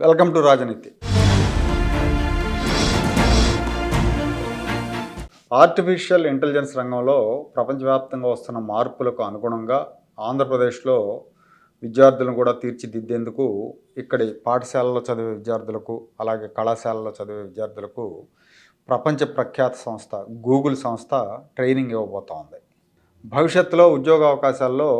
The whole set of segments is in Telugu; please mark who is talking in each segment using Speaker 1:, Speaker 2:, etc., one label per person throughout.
Speaker 1: Welcome to Rajaneeti. Artificial intelligence రంగంలో ప్రపంచవ్యాప్తంగా వస్తున్న మార్పులకు అనుగుణంగా ఆంధ్రప్రదేశ్లో విద్యార్థులను కూడా తీర్చిదిద్దేందుకు ఇక్కడి పాఠశాలలో చదివే విద్యార్థులకు అలాగే కళాశాలలో చదివే విద్యార్థులకు ప్రపంచ ప్రఖ్యాత సంస్థ గూగుల్ సంస్థ ట్రైనింగ్ ఇవ్వబోతోంది. భవిష్యత్తులో ఉద్యోగ అవకాశాల్లో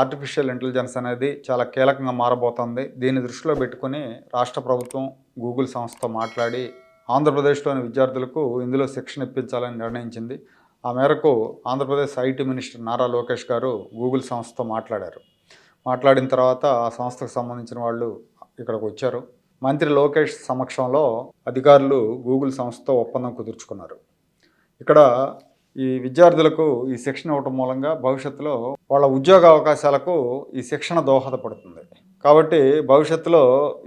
Speaker 1: ఆర్టిఫిషియల్ ఇంటెలిజెన్స్ అనేది చాలా కీలకంగా మారబోతోంది. దీన్ని దృష్టిలో పెట్టుకుని రాష్ట్ర ప్రభుత్వం గూగుల్ సంస్థతో మాట్లాడి ఆంధ్రప్రదేశ్లోని విద్యార్థులకు ఇందులో శిక్షణ ఇప్పించాలని నిర్ణయించింది. ఆ మేరకు ఆంధ్రప్రదేశ్ ఐటీ మినిస్టర్ నారా లోకేష్ గారు గూగుల్ సంస్థతో మాట్లాడారు. మాట్లాడిన తర్వాత ఆ సంస్థకు సంబంధించిన వాళ్ళు ఇక్కడికి వచ్చారు. మంత్రి లోకేష్ సమక్షంలో అధికారులు గూగుల్ సంస్థతో ఒప్పందం కుదుర్చుకున్నారు. ఇక్కడ ఈ విద్యార్థులకు ఈ శిక్షణ ఇవ్వటం మూలంగా భవిష్యత్తులో వాళ్ళ ఉద్యోగ అవకాశాలకు ఈ శిక్షణ దోహదపడుతుంది. కాబట్టి భవిష్యత్తులో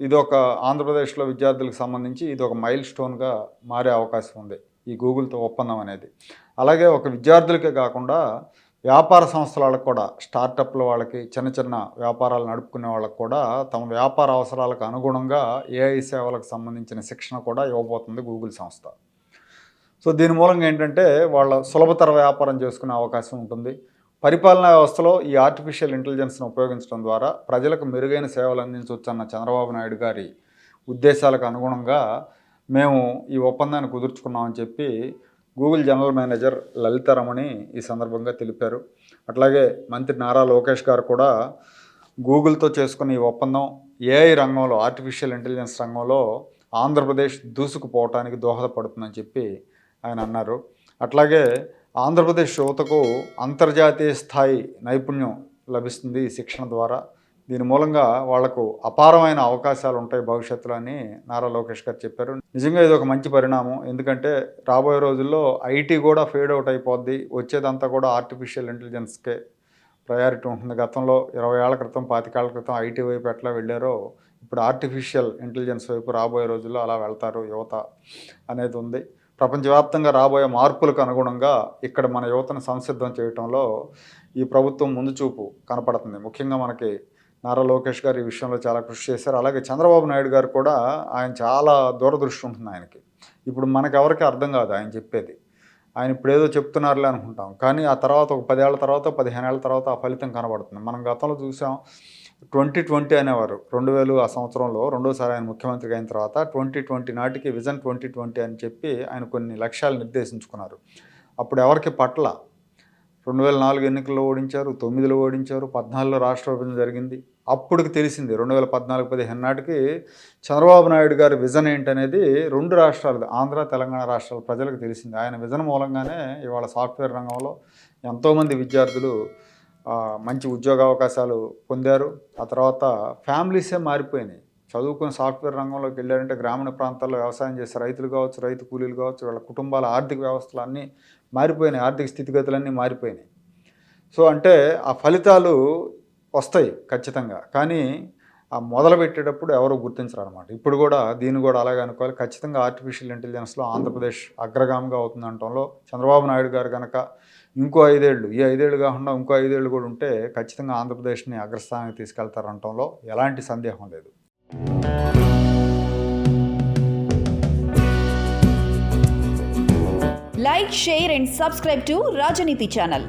Speaker 1: ఇది ఒక ఆంధ్రప్రదేశ్లో విద్యార్థులకు సంబంధించి ఇది ఒక మైల్ స్టోన్గా మారే అవకాశం ఉంది ఈ గూగుల్తో ఒప్పందం అనేది. అలాగే ఒక విద్యార్థులకే కాకుండా వ్యాపార సంస్థల కూడా స్టార్టప్ల వాళ్ళకి చిన్న చిన్న వ్యాపారాలు నడుపుకునే వాళ్ళకి కూడా తమ వ్యాపార అవసరాలకు అనుగుణంగా ఏఐ సేవలకు సంబంధించిన శిక్షణ కూడా ఇవ్వబోతుంది గూగుల్ సంస్థ. సో దీని మూలంగా ఏంటంటే వాళ్ళ సులభతర వ్యాపారం చేసుకునే అవకాశం ఉంటుంది. పరిపాలనా వ్యవస్థలో ఈ ఆర్టిఫిషియల్ ఇంటెలిజెన్స్ను ఉపయోగించడం ద్వారా ప్రజలకు మెరుగైన సేవలు అందించవచ్చన్న చంద్రబాబు నాయుడు గారి ఉద్దేశాలకు అనుగుణంగా మేము ఈ ఒప్పందాన్ని కుదుర్చుకున్నామని చెప్పి Google general manager Lalitha Ramani ఈ సందర్భంగా తెలిపారు. అట్లాగే మంత్రి నారా లోకేష్ గారు కూడా గూగుల్తో చేసుకున్న ఈ ఒప్పందం ఏఐ రంగంలో ఆర్టిఫిషియల్ ఇంటెలిజెన్స్ రంగంలో ఆంధ్రప్రదేశ్ దూసుకుపోవటానికి దోహదపడుతుందని చెప్పి ఆయన అన్నారు. అట్లాగే ఆంధ్రప్రదేశ్ యువతకు అంతర్జాతీయ స్థాయి నైపుణ్యం లభిస్తుంది ఈ శిక్షణ ద్వారా. దీని మూలంగా వాళ్ళకు అపారమైన అవకాశాలు ఉంటాయి భవిష్యత్తులో అని నారా లోకేష్ గారు చెప్పారు. నిజంగా ఇది ఒక మంచి పరిణామం. ఎందుకంటే రాబోయే రోజుల్లో ఐటీ కూడా ఫేడ్ అవుట్ అయిపోద్ది. వచ్చేదంతా కూడా ఆర్టిఫిషియల్ ఇంటెలిజెన్స్కే ప్రయారిటీ ఉంటుంది. గతంలో ఇరవై ఏళ్ళ క్రితం పాతికేళ్ళ క్రితం ఐటీ వైపు ఎట్లా వెళ్ళారో ఇప్పుడు ఆర్టిఫిషియల్ ఇంటెలిజెన్స్ వైపు రాబోయే రోజుల్లో అలా వెళ్తారు యువత అనేది ఉంది. ప్రపంచవ్యాప్తంగా రాబోయే మార్పులకు అనుగుణంగా ఇక్కడ మన యువతను సంసిద్ధం చేయటంలో ఈ ప్రభుత్వం ముందు చూపు కనపడుతుంది. ముఖ్యంగా మనకి నారా లోకేష్ గారు ఈ విషయంలో చాలా కృషి చేశారు. అలాగే చంద్రబాబు నాయుడు గారు కూడా ఆయన చాలా దూరదృష్టి ఉంటుంది ఆయనకి. ఇప్పుడు మనకెవరికి అర్థం కాదు ఆయన చెప్పేది. ఆయన ఇప్పుడేదో చెప్తున్నారులే అనుకుంటాం. కానీ ఆ తర్వాత ఒక పదేళ్ళ తర్వాత పదిహేను ఏళ్ళ తర్వాత ఆ ఫలితం కనబడుతుంది. మనం గతంలో చూసాం ట్వంటీ ట్వంటీ అనేవారు. రెండు వేలు ఆ సంవత్సరంలో రెండోసారి ఆయన ముఖ్యమంత్రి అయిన తర్వాత ట్వంటీ ట్వంటీ నాటికి విజన్ ట్వంటీ ట్వంటీ అని చెప్పి ఆయన కొన్ని లక్ష్యాలు నిర్దేశించుకున్నారు. అప్పుడు ఎవరికి పట్ల? రెండు వేల నాలుగు ఎన్నికల్లో ఓడించారు తొమ్మిదిలో ఓడించారు పద్నాలుగులో రాష్ట్ర విభజన జరిగింది. అప్పటికి తెలిసింది రెండు వేల పద్నాలుగు పదిహేను నాటికి చంద్రబాబు నాయుడు గారి విజన్ ఏంటనేది రెండు రాష్ట్రాలు ఆంధ్ర తెలంగాణ రాష్ట్రాల ప్రజలకు తెలిసింది. ఆయన విజన్ మూలంగానే ఇవాళ సాఫ్ట్వేర్ రంగంలో ఎంతోమంది విద్యార్థులు మంచి ఉద్యోగ అవకాశాలు పొందారు. ఆ తర్వాత ఫ్యామిలీసే మారిపోయినాయి. చదువుకుని సాఫ్ట్వేర్ రంగంలోకి వెళ్ళారంటే గ్రామీణ ప్రాంతాల్లో వ్యవసాయం చేసే రైతులు కావచ్చు రైతు కూలీలు కావచ్చు వాళ్ళ కుటుంబాల ఆర్థిక వ్యవస్థలు అన్నీ మారిపోయినాయి. ఆర్థిక స్థితిగతులన్నీ మారిపోయినాయి. సో అంటే ఆ ఫలితాలు వస్తాయి ఖచ్చితంగా. కానీ ఆ మొదలు పెట్టేటప్పుడు ఎవరు గుర్తించరు అనమాట ఇప్పుడు కూడా దీన్ని కూడా అలాగే అనుకోవాలి. ఖచ్చితంగా ఆర్టిఫిషియల్ ఇంటెలిజెన్స్లో ఆంధ్రప్రదేశ్ అగ్రగామిగా అవుతుంది అనటంలో చంద్రబాబు నాయుడు గారు కనుక ఇంకో ఐదేళ్ళు ఈ ఐదేళ్ళు కాకుండా ఇంకో ఐదేళ్ళు కూడా ఉంటే ఖచ్చితంగా ఆంధ్రప్రదేశ్ని అగ్రస్థానానికి తీసుకెళ్తారనటంలో ఎలాంటి సందేహం లేదు.
Speaker 2: Like share and subscribe to Rajaneeti channel